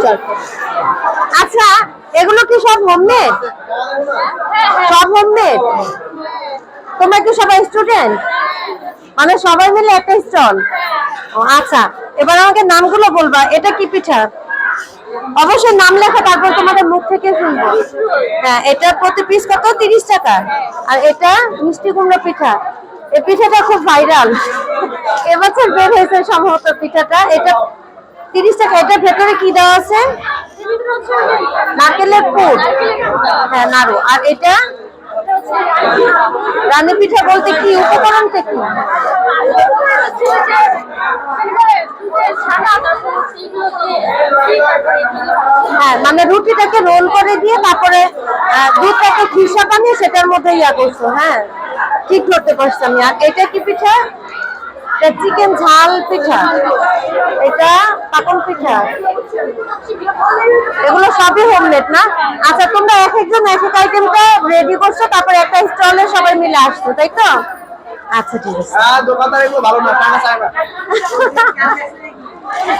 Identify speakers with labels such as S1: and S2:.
S1: Start আচ্ছা এগুলো কি সব হোমমেড সব হোমমেড তোমরা কি সবাই স্টুডেন্ট মানে সবাই মিলে একটা স্টল আচ্ছা এবার আমাকে নামগুলো বলবা, এটা কি পিঠা? অবশ্যই নাম লেখা, তারপর তোমাদের মুখ থেকে শুনব। হ্যাঁ এটা প্রতি পিস কত? তিরিশ টাকা। আর এটা মিষ্টি কুমড়ো পিঠা। এই পিঠাটা খুব ভাইরাল এবছর বের হয়েছে সম্ভবত পিঠাটা। এটা তিরিশ টাকা এটার ভেতরে কি দেওয়া আছে? নারকেলের পুর। হ্যাঁ নাড়ু। আর এটা? রানী পিঠা বলতে কি? উপকরণটা কি? হ্যাঁ মানে রুটিটাকে রোল করে দিয়ে তারপরে দুধটাকে খিসা বানিয়ে সেটার মধ্যে ইয়া করছ হ্যাঁ? ঠিক করতে পারছি আমি। আর এটা কি পিঠা? এটা চিকেন ঝাল পিঠা। এটা পাকন পিঠা। এগুলো সবই হোমমেড না? আচ্ছা তোমরা এক একজন এক এক আইটেমটা রেডি করছ তারপরে একটা স্টলে সবাই মিলে আসছো তাই তো? আচ্ছা ঠিক আছে।
S2: হ্যাঁ ভালো না।